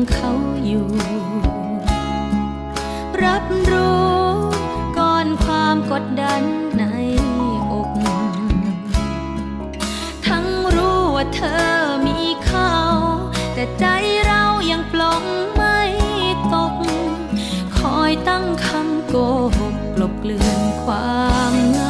ของเขาอยู่ รับรู้ก่อนความกดดันในอก ทั้งรู้ว่าเธอมีเขา แต่ใจเรายังปลงไม่ตก คอยตั้งคำโกหกกลบเกลื่อนความงา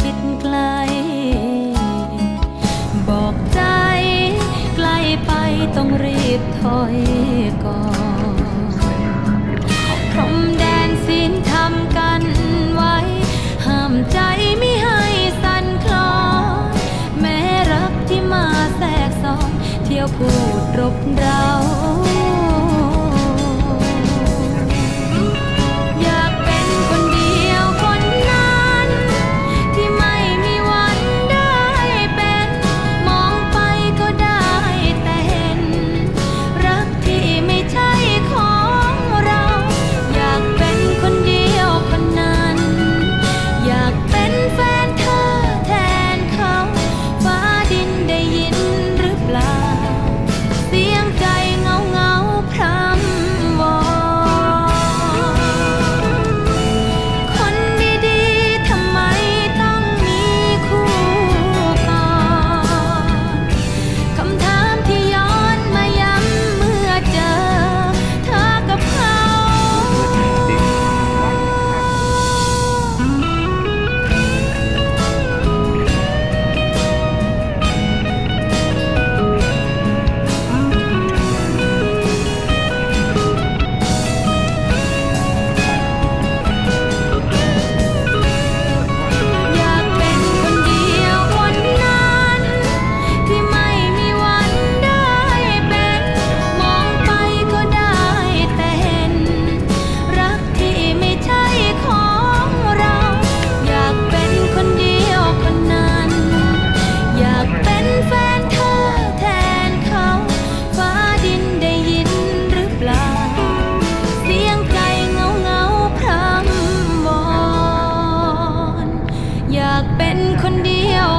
ชิดไกล บอกใจใกล้ไปต้องรีบถอยก่อนพรมแดนศีนทำกันไว้ ห้ามใจไม่ให้สั่นคลอนแม้รักที่มาแทรกซ้อนเที่ยวพูดรบเรา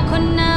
คนนั้น